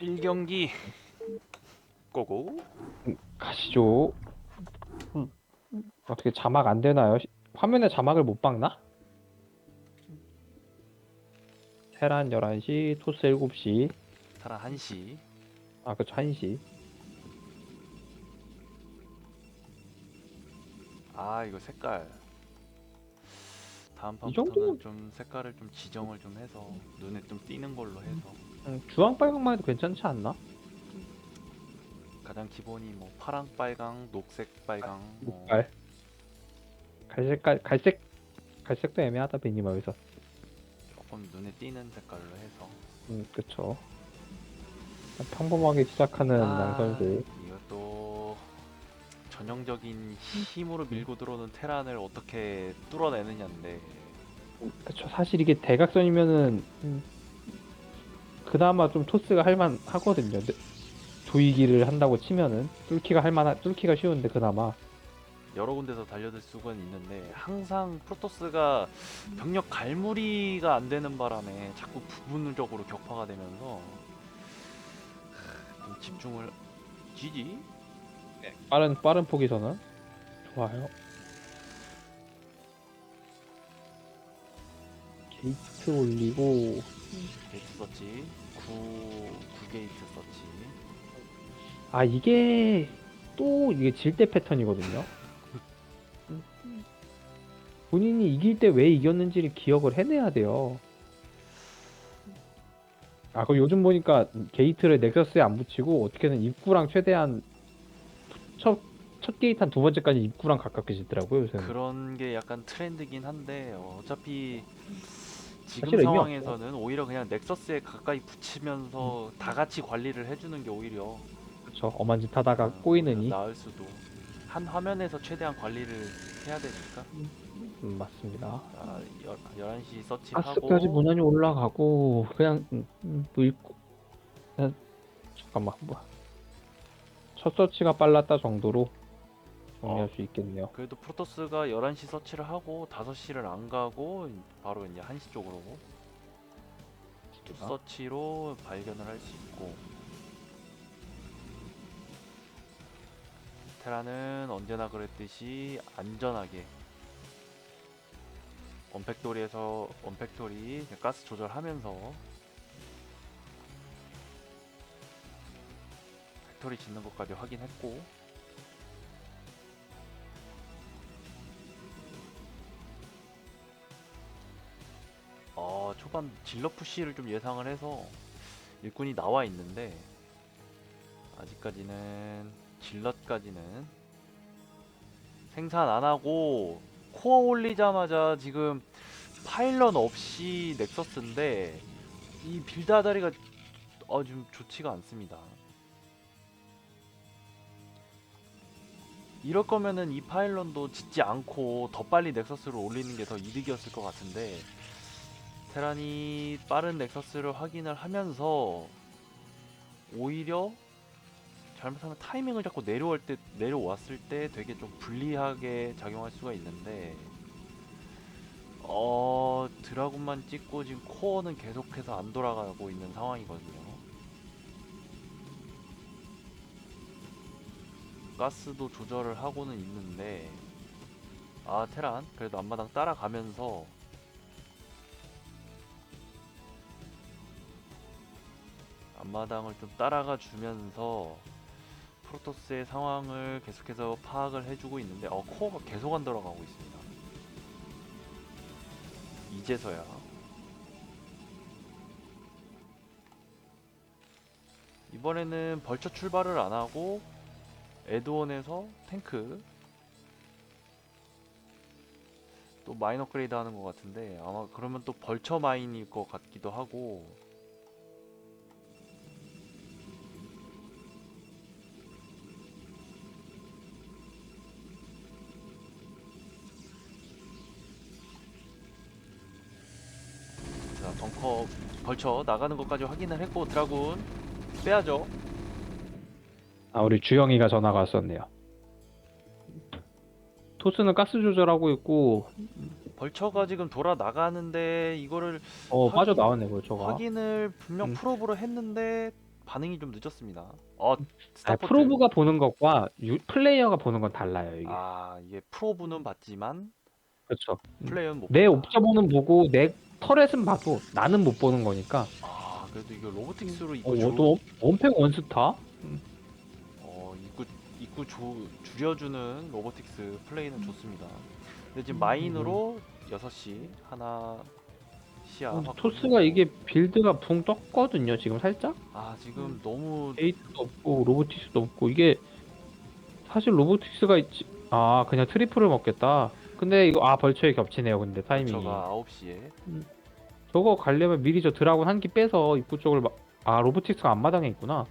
1경기 고고 가시죠. 음. 어떻게 자막 안 되나요? 시- 화면에 자막을 못 박나? 테란 11시, 토스 7시, 타라 1시 아, 그쵸, 1시. 아 이거 색깔 다음 이 판부터는 정도면- 좀 색깔을 좀 지정을 좀 해서 눈에 좀 띄는 걸로 해서 음, 주황 빨강만 해도 괜찮지 않나? 가장 기본이 뭐 파랑 빨강 녹색 빨강 뭐 녹발. 갈색, 깔- 갈색, 갈색도 애매하다, 베니마에서. 조금 눈에 띄는 색깔로 해서 음, 그쵸. 평범하게 시작하는 아, 양선수. 이것도 전형적인 힘으로 밀고 들어오는 테란을 어떻게 뚫어내느냐인데 그쵸. 사실 이게 대각선이면은, 음, 그나마 좀 토스가 할만 하거든요. 네, 조이기를 한다고 치면은, 뚫기가 할만, 뚫기가 쉬운데, 그나마. 여러 군데서 달려들 수가 있는데 항상 프로토스가 병력 갈무리가 안 되는 바람에 자꾸 부분적으로 격파가 되면서 좀 집중을 지지 빠른, 빠른 포기선은. 좋아요. 게이트 올리고, 게이트 썼지 9, 9게이트 썼지 아, 이게, 또, 이게 질 때 패턴이거든요. 본인이 이길 때 왜 이겼는지를 기억을 해내야 돼요. 아, 그 요즘 보니까 게이트를 넥서스에 안 붙이고 어떻게든 입구랑 최대한 첫, 첫 게이트 한 두 번째까지 입구랑 가깝게 짓더라고요, 요새는. 그런 게 약간 트렌드긴 한데 어, 어차피 지금 사실 의미 상황에서는 오히려 그냥 넥서스에 가까이 붙이면서 다 같이 관리를 해주는 게 오히려 그쵸. 엄한 짓 하다가 어, 꼬이느니. 나을 수도 한 화면에서 최대한 관리를 해야 되니까 음, 맞습니다. 자, 열, 11시 서치하고 가스까지 무난히 올라가고, 그냥, 음, 음, 뭐 읽고. 그냥, 잠깐만, 뭐야. 첫 서치가 빨랐다 정도로 정리할 어. 수 있겠네요. 그래도 프로토스가 11시 서치를 하고 5시를 안 가고 바로 이제 1시 쪽으로 투 서치로 발견을 할 수 있고 테라는 언제나 그랬듯이 안전하게 원팩토리에서 원팩토리 가스 조절하면서 팩토리 짓는 것까지 확인했고 초반 질러 푸시를 좀 예상을 해서 일꾼이 나와 있는데 아직까지는 질럿까지는 생산 안 하고 코어 올리자마자 지금 파일럿 없이 넥서스인데 이 빌다다리가 어, 좀 좋지가 않습니다. 이럴 거면은 이 파일런도 짓지 않고 더 빨리 넥서스를 올리는 게 더 이득이었을 것 같은데 테란이 빠른 넥서스를 확인을 하면서 오히려 잘못하면 타이밍을 잡고 내려올 때 내려왔을 때 되게 좀 불리하게 작용할 수가 있는데 어 드라군만 찍고 지금 코어는 계속해서 안 돌아가고 있는 상황이거든요. 가스도 조절을 하고는 있는데 아 테란 그래도 앞마당 따라가면서 앞마당을 좀 따라가 주면서 프로토스의 상황을 계속해서 파악을 해주고 있는데 어 코어가 계속 안 돌아가고 있습니다. 이제서야 이번에는 벌처 출발을 안 하고 에드원에서 탱크 또 마인 업그레이드 하는 것 같은데 아마 그러면 또 벌처 마인일 것 같기도 하고 벌쳐 나가는 것까지 확인을 했고 드라군 빼야죠 아, 우리 주영이가 전화가 왔었네요. 토스는 가스 조절하고 있고, 벌처가 지금 돌아 나가는데 이거를 어, 확인- 빠져 나왔네, 벌써가. 확인을 분명 음. 프로브로 했는데 반응이 좀 늦었습니다. 어, 아, 스타포트. 프로브가 보는 것과 유, 플레이어가 보는 건 달라요 이게. 아, 이게 프로브는 봤지만 그렇죠. 플레이어는 못 내 본다. 옵저버는 보고 내 터렛은 봐도 나는 못 보는 거니까. 아, 그래도 이거 로보틱스로 어, 입구 조, 또 원팩 원스타? 어, 입구 입구 조, 줄여주는 로보틱스 플레이는 좋습니다. 근데 지금 음, 마인으로 6시 하나 시야. 어, 확보. 토스가 이게 빌드가 붕 떴거든요 지금 살짝. 아, 지금 너무 에이트도 없고 로보틱스도 없고 이게 사실 로보틱스가 있지. 아 그냥 트리플을 먹겠다. 근데 이거 아 벌처에 겹치네요 근데 타이밍이. 저가 9시에 저거 가려면 미리 저 드라곤 한 기 빼서 입구 쪽을 막... 아 로보틱스가 앞마당에 있구나.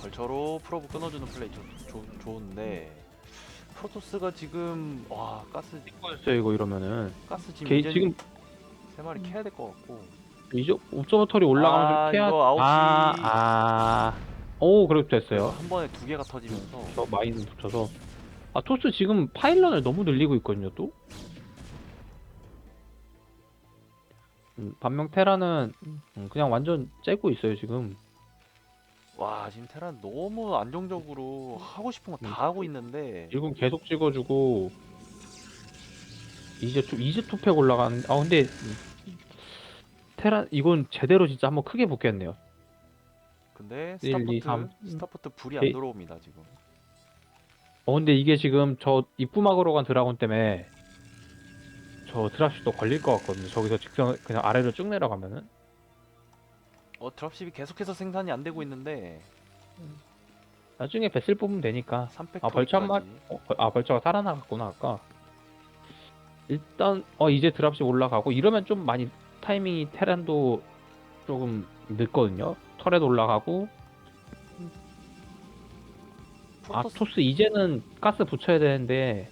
벌처로 프로브 끊어주는 플레이 좋, 좋, 좋은데 프로토스가 지금 와 가스 이거였어요 이거 이러면은. 가스 지금 게, 이제 지금 세 마리 캐야 될 것 같고 이제 옵저버터리 올라가면서 아, 캐야 이거 아홉 아, 시. 아. 오 그렇게 됐어요. 한 번에 두 개가 터지면서 저 마인 붙여서 아 토스 지금 파일런을 너무 늘리고 있거든요 또. 음, 반면 테라는 음, 그냥 완전 째고 있어요 지금. 와 지금 테란 너무 안정적으로 하고 싶은 거다 음. 하고 있는데 지금 계속 찍어주고 이제 투 이제 투팩 올라가는. 아 근데 음, 테라 이건 제대로 진짜 한번 크게 붙겠네요. 근데 일, 스타포트 이, 삼. 스타포트 불이 안 예. 들어옵니다 지금 어 근데 이게 지금 저 입구 막으러 간 드라곤 때문에 저 드랍슛도 걸릴 것 같거든요. 저기서 직선 그냥 아래로 쭉 내려가면은. 어 드랍십이 계속해서 생산이 안 되고 있는데 나중에 뱃을 뽑으면 되니까 3팩 아, 벌처 한 마리? 어, 벌- 아 벌처가 살아나갔구나 아까 일단 어 이제 드랍십 올라가고 이러면 좀 많이 타이밍이 테란도 조금 늦거든요 털에 올라가고 아 프로토스, 토스 이제는 가스 붙여야 되는데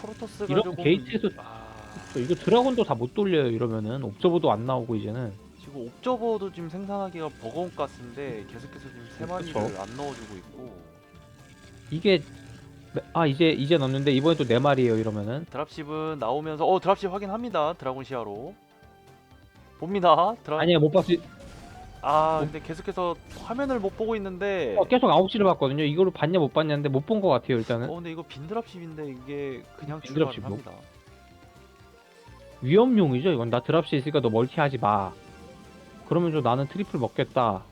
프로토스가 이런 조금 게이트에서 아, 저 이거 드라곤도 다 못 돌려요 이러면은. 옵저버도 안 나오고 이제는. 지금 옵저버도 지금 생산하기가 버거운 가스인데 계속해서 지금 세 마리를 그쵸. 안 넣어주고 있고. 이게 아 이제 이제 넣는데 이번에 또 네 마리예요 이러면은. 드랍십은 나오면서 어 드랍십 확인합니다 드라곤 시야로. 봅니다 드라 아니야 못 봤어 아 근데 계속해서 화면을 못 보고 있는데. 어, 계속 9시를 봤거든요. 이거를 봤냐 못 봤냐인데 못 본 것 같아요 일단은. 어 근데 이거 빈 드랍십인데 이게 그냥 빈 출발을 드랍십이요? 합니다. 위험용이죠 이건. 나 드랍시 있으니까 너 멀티하지 마. 그러면 좀 나는 트리플 먹겠다.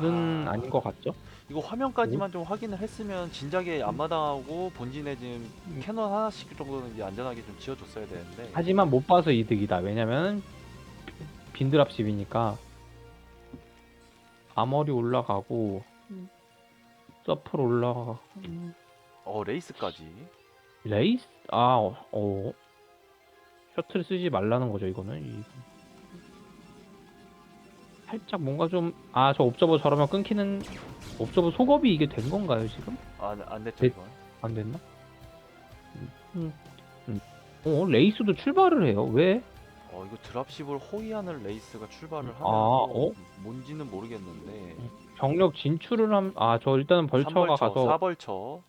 는 아. 아... 닌것 같죠? 이거 화면까지만 좀 확인을 했으면 진작에 앞마당하고 본진에 지금 음. 캐논 하나씩 정도는 이제 안전하게 좀 지어줬어야 되는데. 하지만 못 봐서 이득이다. 왜냐면 빈 드랍십이니까 아머리 올라가고 서플 올라가 어 레이스까지 레이스? 아, 어, 어. 셔틀 쓰지 말라는 거죠, 이거는. 이- 살짝 뭔가 좀, 아, 저 옵저버 저러면 끊기는, 옵저버 속업이 이게 된 건가요, 지금? 안, 안 됐죠 네. 이건 안 됐나? 음, 음, 음. 어, 레이스도 출발을 해요. 왜? 어 이거 드랍십을 호위하는 레이스가 출발을 하면 아, 어? 뭔지는 모르겠는데. 병력 진출을 함, 아, 저 일단은 벌처가 3벌처, 가서, 4벌처.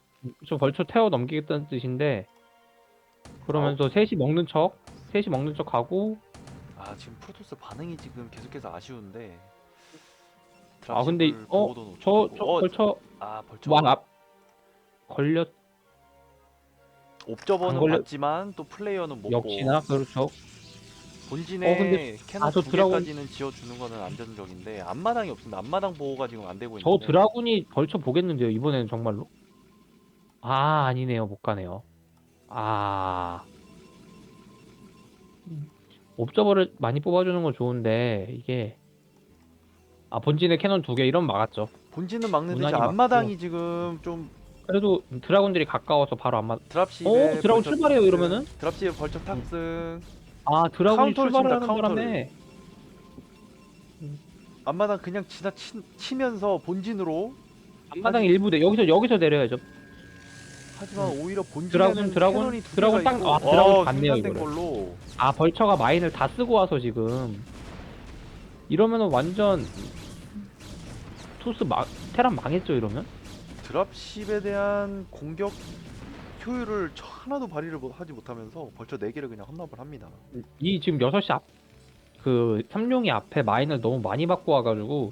저 벌처 태워 넘기겠다는 뜻인데, 그러면서 셋이 먹는 척, 셋이 먹는 척 가고, 아 지금 프로토스 반응이 지금 계속해서 아쉬운데 아, 근데, 드랍십을 어, 보고도 저, 놓쳤고. 저 어, 벌처, 아 벌처. 완 앞, 걸렸, 옵저버는 안 걸려- 봤지만 또 플레이어는 못 역시나, 그렇죠. 본진에 어, 근데- 캐논 아, 저 두 드라곤- 개까지는 지어주는 거는 안전적인데 앞마당이 없습니다. 앞마당 보호가 지금 안 되고 저 있는데. 드라군이 벌쳐 보겠는데요 이번에는 정말로? 아 아니네요. 못 가네요. 아. 옵저버를 많이 뽑아주는 건 좋은데 이게. 아 본진에 캐논 두 개 이런 막았죠. 본진은 막는데 무난히 지금 맞고. 앞마당이 지금 좀 그래도 드라군들이 가까워서 바로 안 맞. 드랍십에 어 드라군 출발해요 탑승, 이러면은? 드랍십에 벌처 탑승 아 드라군이 카운터를 출발을 칩니다, 하는 바람에. 앞마당 그냥 지나 치, 면서 본진으로. 앞마당 일부 대. 여기서 여기서 내려야죠. 하지만 오히려 본진에는 드라군, 드라군, 캐논이 두 드라군 개가 땅- 있고. 아, 드라군 어, 봤네요, 이거를. 걸로. 아 벌처가 마인을 다 쓰고 와서 지금. 이러면은 완전 투스 마, 테란 망했죠 이러면? 드랍십에 대한 공격 효율을 하나도 발휘를 못- 하지 못하면서 벌써 4개를 그냥 헌납을 합니다. 이 지금 6시 앞 그 삼룡이 앞에 마인을 너무 많이 받고 와가지고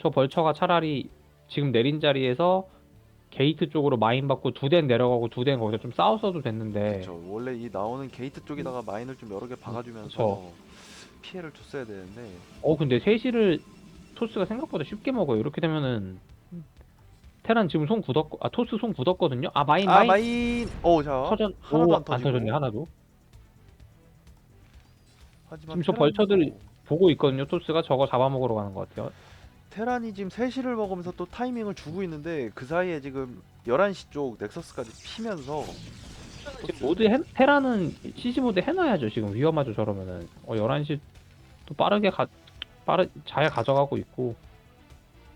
저 벌처가 차라리 지금 내린 자리에서 게이트 쪽으로 마인 받고 두대 내려가고 두대 거기서 좀 싸웠어도 됐는데 그렇죠. 원래 이 나오는 게이트 쪽에다가 마인을 좀 여러 개 박아주면서 그쵸. 피해를 줬어야 되는데 어 근데 세시를 토스가 생각보다 쉽게 먹어요 이렇게 되면은 테란 지금 손 굳었고 아 토스 손 굳었거든요? 아 마인 아 마인. 마인. 어자. 터전 하나도 오, 안 터지고. 터졌네 하나도. 하지만 지금 저 벌처들 보고 있거든요 토스가. 저거 잡아먹으러 가는 것 같아요. 테란이 지금 3시를 먹으면서 또 타이밍을 주고 있는데 그 사이에 지금 11시 쪽 넥서스까지 피면서 지금 모드 해, 테라는 CG 모드 해놔야죠 지금. 위험하죠 저러면은. 어 11시 또 빠르게 가 빠르 잘 가져가고 있고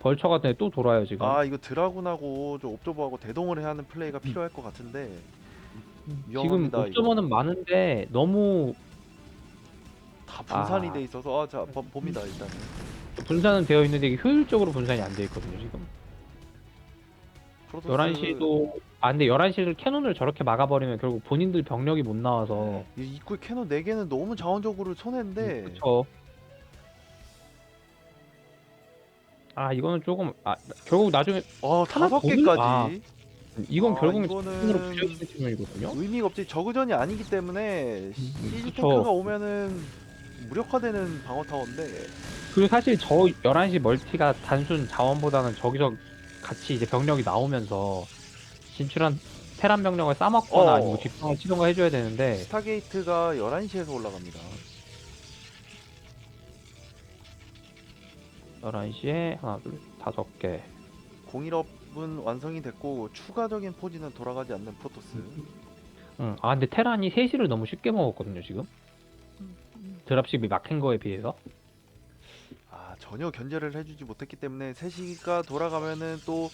벌처 같은 애 또 돌아요 지금. 아 이거 드라군하고 좀 옵저버하고 대동을 해야 하는 플레이가 필요할 것 같은데. 지금 위험합니다, 옵저버는 많은데 너무 다 분산이 아. 돼 있어서 아자 봅니다 일단은. 분산은 되어 있는데 이게 효율적으로 분산이 안 돼 있거든요 지금. 프로토스 11시도 아 근데 11시를 캐논을 저렇게 막아버리면 결국 본인들 병력이 못 나와서. 이 입구에 캐논 4개는 너무 자원적으로 손해인데. 그쵸 아 이거는 조금 아 결국 나중에 아 하나 다섯 더 개까지. 아, 이건 아, 결국은 이거는- 팀이거든요. 의미가 없지. 저그전이 아니기 때문에 시즈 그쵸. 탱크가 오면은 무력화되는 방어 타워인데. 그리고 사실 저 11시 멀티가 단순 자원보다는 저기서 같이 이제 병력이 나오면서 진출한 테란 병력을 싸먹거나 어. 아니면 뒷방을 치던가 해줘야 되는데 스타게이트가 11시에서 올라갑니다 11시에 하나 둘 다섯 개. 공일업은 완성이 됐고 추가적인 포지는 돌아가지 않는 프로토스. 응. 아 근데 테란이 3시를 너무 쉽게 먹었거든요 지금? 드랍십이 막힌 거에 비해서? 아 전혀 견제를 해주지 못했기 때문에 3시가 돌아가면은 또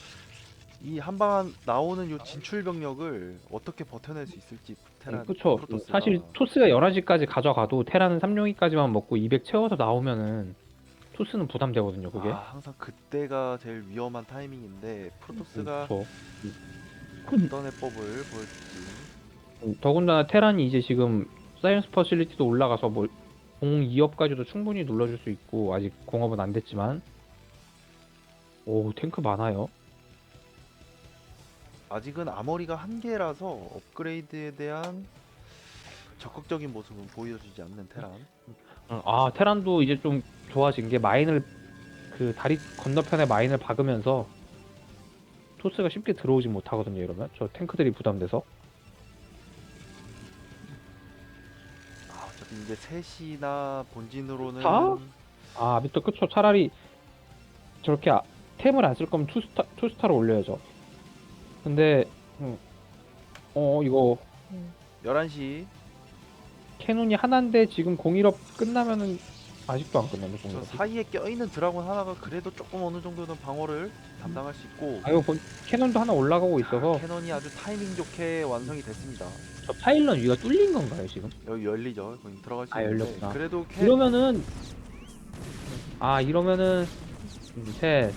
이 한 방 나오는 요 진출 병력을 어떻게 버텨낼 수 있을지 테란 그쵸. 프로토스가. 사실 토스가 11시까지 가져가도 테란은 3용이까지만 먹고 200 채워서 나오면은 토스는 부담되거든요 그게. 아, 항상 그때가 제일 위험한 타이밍인데 프로토스가 그쵸. 어떤 해법을 보여줄지. 음, 더군다나 테란이 이제 지금 사이언스 퍼실리티도 올라가서 뭐 공 2업까지도 충분히 눌러줄 수 있고 아직 공업은 안 됐지만. 오 탱크 많아요. 아직은 아머리가 한 개라서 업그레이드에 대한 적극적인 모습은 보여주지 않는 테란 응, 아 테란도 이제 좀 좋아진 게 마인을 그 다리 건너편에 마인을 박으면서 토스가 쉽게 들어오지 못하거든요 이러면. 저 탱크들이 부담돼서. 아, 어차피 이제 셋이나 본진으로는 다? 아 밑에 그쵸. 차라리 저렇게 아- 템을 안 쓸 거면 투스타 투스타를 올려야죠. 근데 음, 어 이거. 11시 캐논이 하나인데 지금 01업 끝나면은 아직도 안 끝났네 저 01업 사이에 껴있는 드라곤 하나가 그래도 조금 어느 정도는 방어를 담당할 수 있고 아 본- 캐논도 하나 올라가고 있어서 캐논이 아주 타이밍 좋게 완성이 됐습니다 저 파일런 위가 뚫린 건가요 지금? 여기 열리죠 거기 들어갈 수 아, 있는데 열렸구나. 그래도 캐... 이러면은 아 이러면은 음, 셋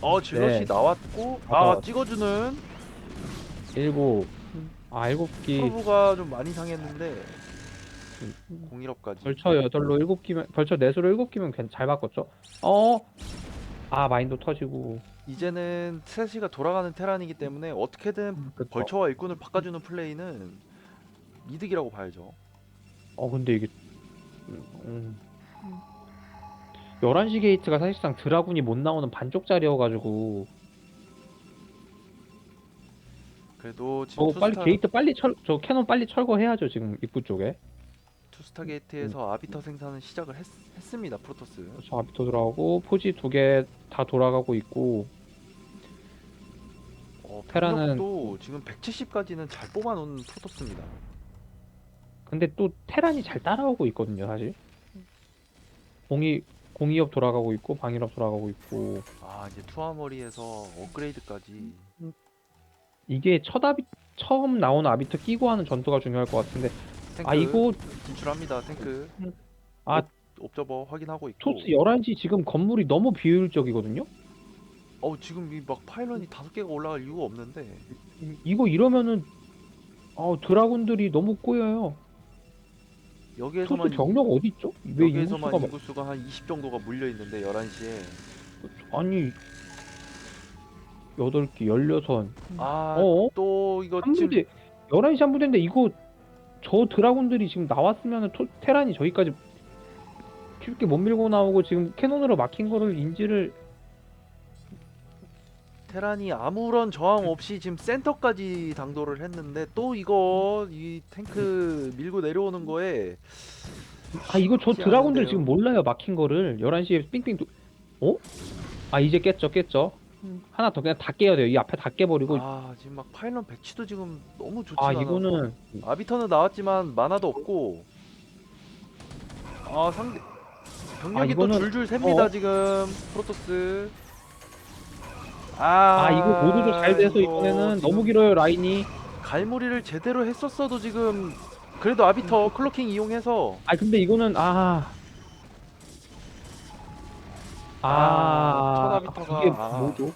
어 질럿이 네. 나왔고 아 다섯. 찍어주는 일곱 아 일곱 기 프로브가 좀 많이 상했는데 음. 공일업까지 벌처 여덟로 일곱 기면 벌처 넷으로 일곱 기면 괜- 잘 바꿨죠? 어? 아 마인도 터지고 이제는 셋시가 돌아가는 테란이기 때문에 어떻게든 그쵸. 벌처와 일꾼을 바꿔주는 플레이는 이득이라고 봐야죠 어 근데 이게 음, 11시 게이트가 사실상 드라군이 못 나오는 반쪽짜리여가지고 그래도 지금 저거 빨리 투스타, 게이트 빨리 철, 저 캐논 빨리 철거해야죠 지금 입구 쪽에 투스타 게이트에서 아비터 생산을 시작을 했, 했습니다 프로토스. 저 아비토 들어가고 포지 두 개 다 돌아가고 있고 어, 테란은- 병력도 지금 170까지는 잘 뽑아놓은 프로토스입니다. 근데 또 테란이 잘 따라오고 있거든요 사실. 공이 공이업 돌아가고 있고 방일업 돌아가고 있고. 아 이제 투하머리에서 업그레이드까지. 이게 첫 아비 처음 나오는 아비터 끼고 하는 전투가 중요할 것 같은데 탱크 아 이거 진출합니다 탱크. 아 옵저버 확인하고 있고. 토스 11시 지금 건물이 너무 비효율적이거든요? 어우 지금 이 막 파일런이 다섯 개가 올라갈 이유가 없는데. 이거 이러면은 어 드라군들이 너무 꼬여요. 토스 여기에서만 병력 어디 있죠? 왜 여기에서만 막- 인구수가 한 20 정도가 물려 있는데 11시에. 아니 8개 16 아, 어? 또 이거 한 지금 부대 11시 한 부대인데 이거 저 드라군들이 지금 나왔으면 토, 테란이 저기까지 쉽게 못 밀고 나오고 지금 캐논으로 막힌 거를 인지를 테란이 아무런 저항 없이 지금 센터까지 당도를 했는데 또 이거 이 탱크 밀고 내려오는 거에 아 이거 저 드라군들. 지금 몰라요 막힌 거를 11시에 삥삥 도... 어? 아 이제 깼죠 깼죠 하나 더 그냥 다 깨야 돼요. 이 앞에 다 깨버리고. 아 지금 막 파일럿 배치도 지금 너무 좋지 아 않아 이거는 아비터는 나왔지만 만화도 없고. 아 상대 병력이 아, 이거는- 또 줄줄 셉니다 어. 지금. 프로토스. 아, 아 이거 모두도 잘 돼서 이거 이번에는 지금 너무 길어요 라인이. 갈무리를 제대로 했었어도 지금 그래도 아비터 클로킹 이용해서. 아 근데 이거는 아 아, 아, 천하비터가, 이게 아. 뭐죠?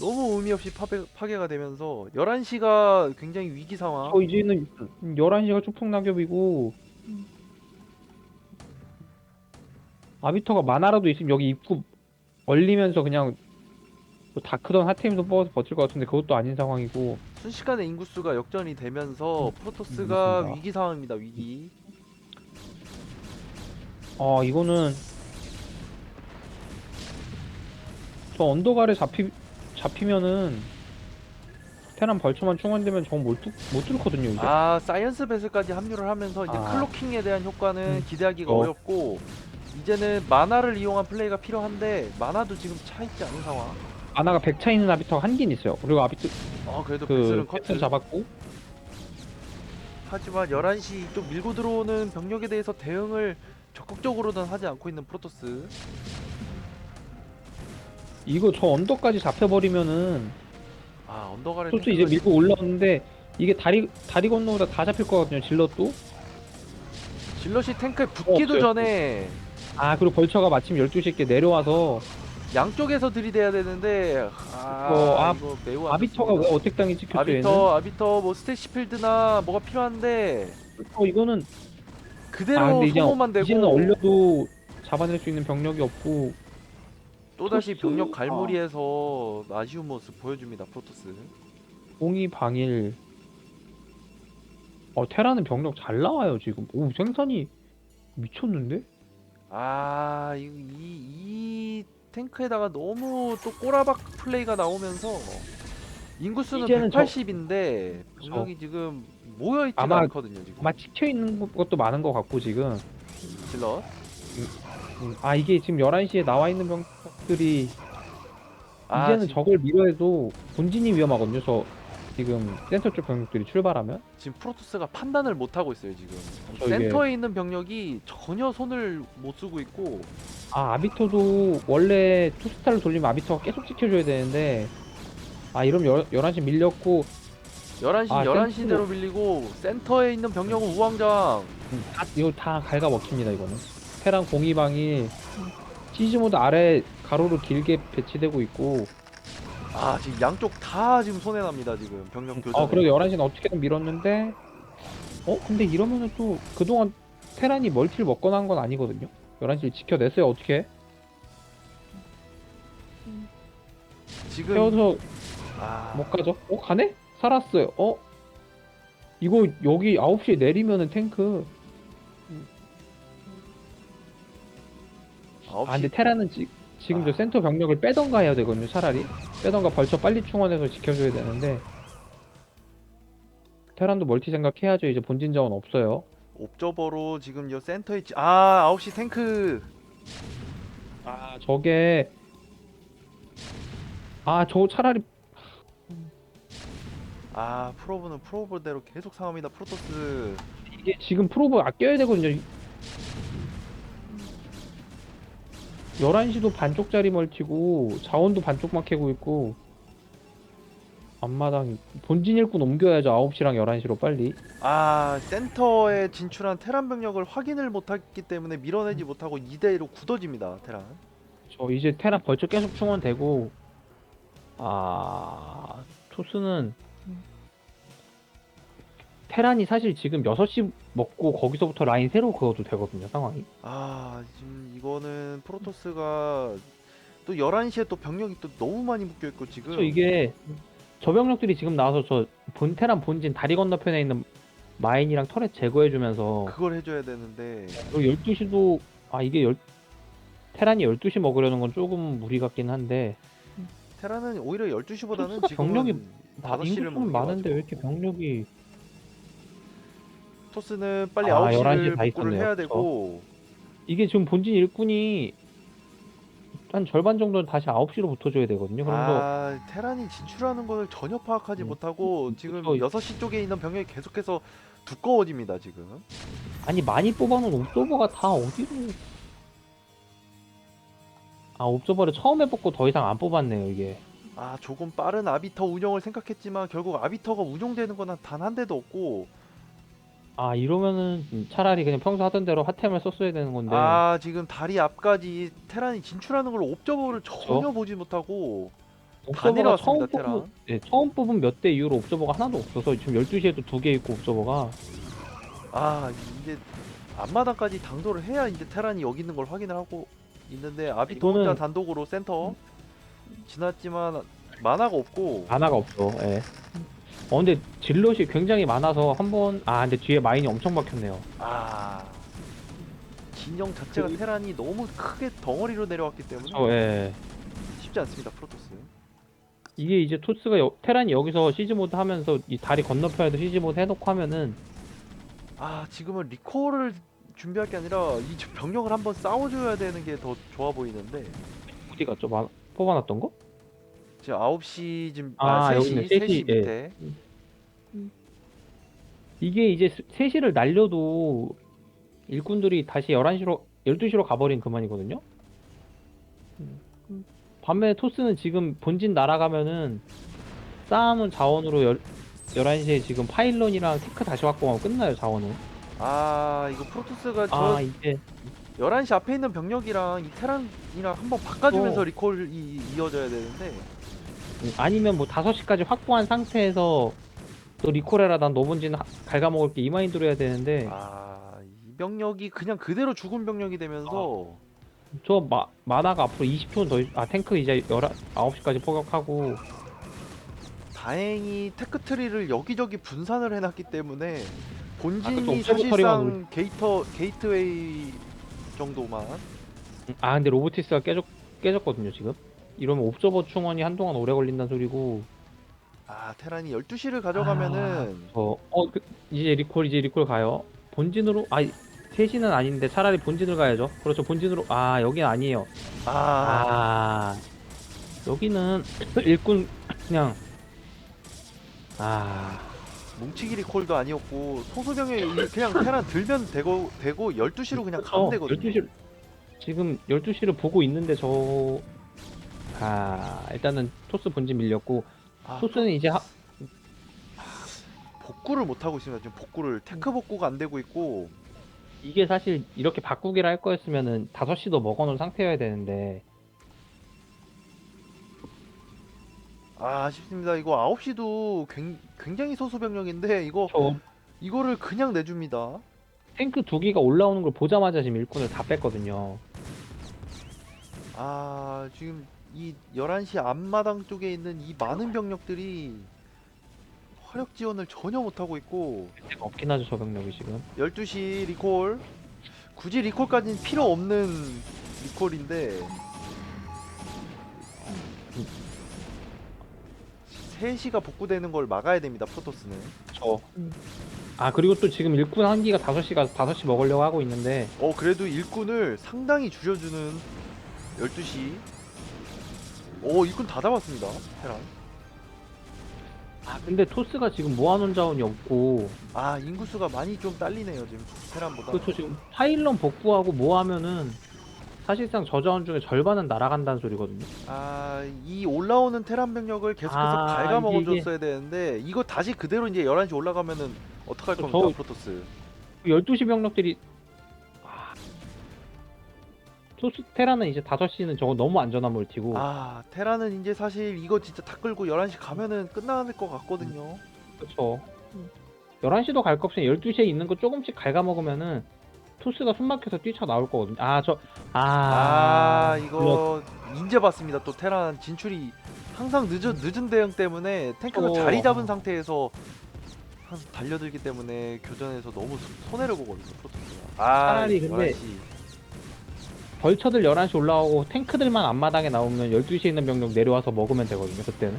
너무 의미 없이 파괴, 파괴가 되면서 11시가 굉장히 위기 상황 저 이제는 11시가 추풍 낙엽이고 아비터가 만화라도 있으면 여기 입구 얼리면서 그냥 뭐 다크던 하템도 뽑아서 버틸 것 같은데 그것도 아닌 상황이고 순식간에 인구수가 역전이 되면서 음, 프로토스가 그렇습니다. 위기 상황입니다 위기 아 이거는 저 언덕 아래 잡히 잡히면은 테란 벌처만 충원되면 저건 못, 뚫- 못 뚫거든요 이제 아 사이언스 베슬까지 합류를 하면서 이제 아. 클로킹에 대한 효과는 음. 기대하기가 어. 어 렵고 이제는 만화를 이용한 플레이가 필요한데 만화도 지금 차 있지 않은 상황 아나가 100차 있는 아비터가 한 개는 있어요 그리고 아비터 아 그래도 그 패턴 커트 잡았고 하지만 11시 또 밀고 들어오는 병력에 대해서 대응을 적극적으로는 하지 않고 있는 프로토스 이거 저 언덕까지 잡혀버리면은 아 언덕 아래 토스 이제 밀고 올라오는데 이게 다리 다리 건너보다 다 잡힐 거거든요 질럿도. 질럿이 탱크에 붙기도 없어요. 전에 아 그리고 벌처가 마침 12시께 내려와서 양쪽에서 들이대야 되는데 아, 어, 아, 이거 매우 안 아비터가 왜 좋습니다. 어택 당이 찍혔죠 얘는? 아비터 아비터 뭐 스테이시필드나 뭐가 필요한데. 어 이거는 그대로 아 근데 이제 소모만 되고. 이제는 얼려도 잡아낼 수 있는 병력이 없고 또다시? 병력 갈무리에서 아쉬운 모습 보여줍니다 프로토스. 공이 방일. 어 테라는 병력 잘 나와요 지금. 오 생산이 미쳤는데? 아, 이, 이, 이 탱크에다가 너무 또 꼬라박 플레이가 나오면서 인구수는 이제는 저- 180인데 병력이 지금 모여 있지가 아마- 않거든요 지금. 아마 찍혀 있는 것도 많은 것 같고 지금. 질럿 음, 아 이게 지금 11시에 나와 있는 병력들이 아, 이제는 지, 저걸 밀어해도 본진이 위험하거든요. 저 지금 센터 쪽 병력들이 출발하면. 지금 프로토스가 판단을 못 하고 있어요 지금. 저 이게- 센터에 있는 병력이 전혀 손을 못 쓰고 있고. 아 아비터도 원래 투스타를 돌리면 아비터가 계속 지켜줘야 되는데. 아 이러면 11시 밀렸고. 11시 아, 11시대로 밀리고 센터에 있는 병력은 우왕좌왕. 음, 다, 이거 다 갉아먹힙니다 이거는 테란 공이방이 시즈모드 아래 가로로 길게 배치되고 있고. 아 지금 양쪽 다 지금 손해 납니다 지금 병력 교전 어 그리고 11시는 어떻게든 밀었는데. 어 근데 이러면은 또 그동안 테란이 멀티를 먹거나 한 건 아니거든요? 11시를 지켜냈어요. 어떻게? 지금 세워서 아, 못 가죠? 어 가네? 살았어요. 어? 이거 여기 9시에 내리면은 탱크 아 근데 시. 테라는 지, 지금 아. 저 센터 병력을 빼던가 해야 되거든요 차라리. 빼던가 벌쳐 빨리 충원해서 지켜줘야 되는데. 테란도 멀티 생각해야죠. 이제 본진 자원 없어요. 옵저버로 지금 요 센터에 지- 아 9시 탱크. 아 저게. 아 저 차라리. 아 프로브는 프로브대로 계속 상합니다 프로토스. 이게 지금 프로브 아껴야 되거든요 11시도 반쪽짜리 멀티고 자원도 반쪽만 캐고 있고 앞마당 본진 일꾼 옮겨야죠. 9시랑 11시로 빨리. 아 센터에 진출한 테란 병력을 확인을 못했기 때문에 밀어내지 못하고 2대1로 굳어집니다 테란. 저 이제 테란 벌써 계속 충원되고 아 토스는 테란이 사실 지금 6시 먹고 거기서부터 라인 새로 그어도 되거든요, 상황이. 아 지금 이거는 프로토스가 또 11시에 또 병력이 또 너무 많이 묶여 있고 지금 그래서 이게 저 병력들이 지금 나와서 저 본, 테란 본진 다리 건너편에 있는 마인이랑 터렛 제거해주면서 그걸 해줘야 되는데 그리고 12시도 아 이게 열, 테란이 12시 먹으려는 건 조금 무리 같긴 한데 테라는 오히려 12시보다는 토스가 지금 병력이 다 아, 5시를 인구 좀게 많은데. 왜 이렇게 병력이 토스는 빨리 아, 9시를 11시 다 복구를 있었네요. 해야 되고 이게 지금 본진 일꾼이 한 절반 정도는 다시 9시로 붙어줘야 되거든요. 그래서 아 테란이 진출하는 걸 전혀 파악하지 음, 못하고 지금 그쵸. 6시 쪽에 있는 병력이 계속해서 두꺼워집니다 지금 아니 많이 뽑아놓은 옵저버가 다 어디로 아 옵저버를 처음 해봤고 더 이상 안 뽑았네요 이게 아 조금 빠른 아비터 운영을 생각했지만 결국 아비터가 운영되는 건 단 한 대도 없고 아 이러면은 차라리 그냥 평소 하던 대로 핫템을 썼어야 되는 건데. 아 지금 다리 앞까지 테란이 진출하는 걸 옵저버를 전혀 보지 못하고 다 옵저버가 내려왔습니다 처음 뽑은 테란. 네, 처음 뽑은 몇 대 이후로 옵저버가 하나도 없어서 지금 12시에도 두 개 있고 옵저버가. 아 이제 앞마당까지 당도를 해야 이제 테란이 여기 있는 걸 확인을 하고 있는데 아비터 이거는- 단독으로 센터. 지났지만 만화가 없고. 하나가 없어 예. 어 근데 질럿이 굉장히 많아서 한번 아 근데 뒤에 마인이 엄청 박혔네요 아 진영 자체가 그- 테란이 너무 크게 덩어리로 내려왔기 때문에 어, 예. 쉽지 않습니다 프로토스 이게 이제 토스가 여- 테란이 여기서 시즈 모드 하면서 이 다리 건너편에도 시즈 모드 해놓고 하면은 아 지금은 리콜을 준비할 게 아니라 이 병력을 한번 싸워줘야 되는 게 더 좋아 보이는데 어디 갔죠? 마- 뽑아놨던 거? 지금 9시 지금 아, 아, 여기 3시, 있네. 3시 셋이, 예. 밑에 이게 이제 3시를 날려도 일꾼들이 다시 11시로 12시로 가버린 그만이거든요. 반면에 토스는 지금 본진 날아가면은 쌓아놓은 자원으로 열, 11시에 지금 파일런이랑 테크 다시 확보하면 끝나요 자원은. 아 이거 프로토스가 저 아 이제 11시 앞에 있는 병력이랑 이 테란이랑 한번 바꿔주면서 어. 리콜이 이어져야 되는데 음, 아니면 뭐 5시까지 확보한 상태에서 또 리콜해라 난 너 본진 하- 갉아먹을 게 이 마인드로 해야 되는데. 아 이 병력이 그냥 그대로 죽은 병력이 되면서. 저 마, 마나가 앞으로 20초는 더, 있- 아, 탱크 이제 11, 9시까지 포격하고, 다행히 테크트리를 여기저기 분산을 해놨기 때문에 아, 본진이 옵저버터리만 사실상 게이터 게이트웨이 정도만. 아, 근데 로보티스가 깨졌, 깨졌거든요, 지금. 이러면 옵저버 충원이 한동안 오래 걸린다는 소리고, 아 테란이 12시를 가져가면은 어, 어, 그, 이제 리콜, 이제 리콜 가요. 본진으로, 아, 3시는 아닌데 차라리 본진을 가야죠. 그렇죠, 본진으로, 아, 여긴 아니에요. 아, 아, 여기는 일꾼, 그냥, 아, 뭉치기 리콜도 아니었고 소수병에 그냥 테란 들면 되고 되고 12시로 그냥 가면 되거든요. 12시, 지금 12시를 보고 있는데 저, 아, 일단은 토스 본진 밀렸고, 아, 토스는 이제 하, 복구를 못 하고 있습니다. 지금 복구를 테크 복구가 안 되고 있고 이게 사실 이렇게 바꾸기를 할 거였으면은 5시도 먹어놓은 상태여야 되는데, 아 아쉽습니다. 이거 9시도 굉장히 소수 병력인데 이거 저 이거를 그냥 내줍니다. 탱크 두 기가 올라오는 걸 보자마자 지금 일꾼을 다 뺐거든요. 아 지금 이 11시 앞마당 쪽에 있는 이 많은 병력들이 화력 지원을 전혀 못하고 있고 없긴 하죠, 저 병력이 지금. 12시 리콜. 굳이 리콜까지는 필요 없는 리콜인데. 3시가 복구되는 걸 막아야 됩니다 프로토스는. 저. 아, 그리고 또 지금 일꾼 한 기가 5시가 5시 먹으려고 하고 있는데, 어 그래도 일꾼을 상당히 줄여주는 12시 오 일꾼 다 잡았습니다. 테란. 아, 근데 토스가 지금 모아놓은 자원이 없고, 아 인구수가 많이 좀 딸리네요 지금 테란보다 그렇죠, 지금 파일런 복구하고 뭐 하면은, 사실상 저 자원 중에 절반은 날아간다는 소리거든요. 아이 올라오는 테란 병력을 계속해서 아, 갉아 이게- 먹어줬어야 되는데 이거 다시 그대로 이제 11시 올라가면은 어떡할 저- 겁니까 프로토스? 12시 병력들이, 아, 토스 테라는 이제 5시는 저거 너무 안전한 멀티고, 아 테란은 이제 사실 이거 진짜 다 끌고 11시 가면은 끝날 것 같거든요 그렇죠. 11시도 갈 거 없이 12시에 있는 거 조금씩 갉아먹으면은 토스가 숨막혀서 뛰쳐나올 거거든요. 아, 저, 아, 아, 이거 인제 봤습니다. 또 테란 진출이 항상 늦은 늦은 대응 때문에 탱크가 어. 자리 잡은 상태에서 항상 달려들기 때문에 교전에서 너무 손- 손해를 보거든요. 프로토스가. 아, 차라리 근데 11시. 벌처들 11시 올라오고 탱크들만 앞마당에 나오면 12시에 있는 병력 내려와서 먹으면 되거든요, 그때는.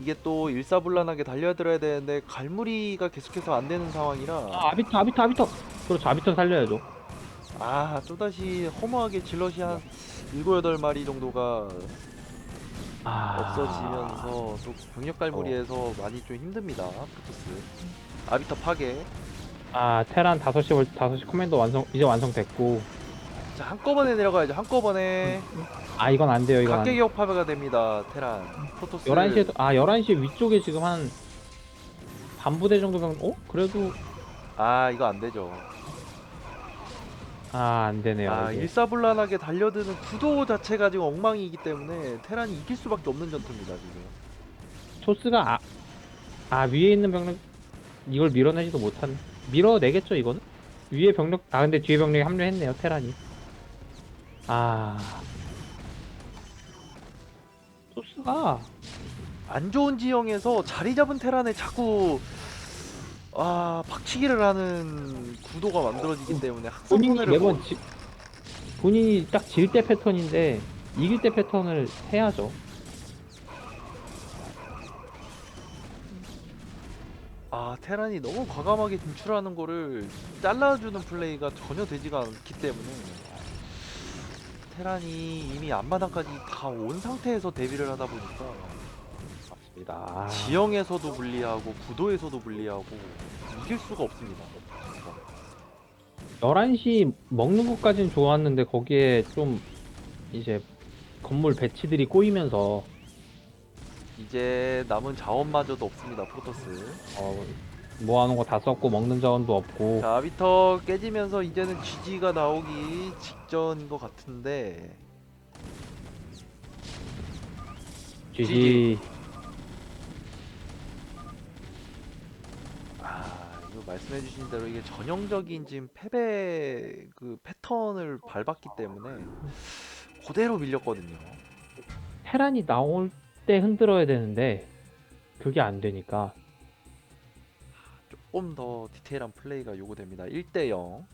이게 또 일사불란하게 달려들어야 되는데 갈무리가 계속해서 안 되는 상황이라 아, 아비터, 아비터, 아비터! 그렇죠, 아비터 살려야죠. 아 또다시 허무하게 질럿이 한 7, 8마리 정도가 아, 없어지면서 또 병력 갈무리에서 많이 좀 힘듭니다 프로토스 아비터 파괴 아, 테란 5시, 월- 5시 커맨더 완성, 이제 완성됐고. 자 한꺼번에 내려가야죠 한꺼번에 아, 이건 안 돼요, 이건 안 각계기억 파괴가 됩니다 테란 프로토스 11시에도, 아, 11시 위쪽에 지금 한 반부대 정도 병, 어? 그래도, 아 이거 안 되죠 아, 안 되네요. 아 이게. 일사불란하게 달려드는 구도 자체가 지금 엉망이기 때문에 테란이 이길 수밖에 없는 전투입니다 지금 토스가, 아, 아, 위에 있는 병력, 이걸 밀어내지도 못한, 밀어내겠죠, 이거는? 위에 병력, 아, 근데 뒤에 병력이 합류했네요, 테란이. 아. 토스가, 안 좋은 지형에서 자리 잡은 테란에 자꾸 아 박치기를 하는 구도가 만들어지기 때문에 항상 본인이 손해를 매번 지, 본인이 딱 질 때 패턴인데 이길 때 패턴을 해야죠. 아 테란이 너무 과감하게 진출하는 거를 잘라주는 플레이가 전혀 되지가 않기 때문에 테란이 이미 앞마당까지 다 온 상태에서 데뷔를 하다 보니까 맞습니다. 아, 지형에서도 불리하고 구도에서도 불리하고 이길 수가 없습니다. 11시 먹는 것까지는 좋았는데 거기에 좀 이제 건물 배치들이 꼬이면서 이제 남은 자원마저도 없습니다 프로토스. 어, 모아놓은 거 다 썼고 먹는 자원도 없고. 자 아비터 깨지면서 이제는 GG가 나오기 직전인 것 같은데. GG 아 이거 말씀해주신 대로 이게 전형적인 지금 패배 그 패턴을 밟았기 때문에 그대로 밀렸거든요. 테란이 나올 때 흔들어야 되는데 그게 안 되니까 조금 더 디테일한 플레이가 요구됩니다. 1대 0.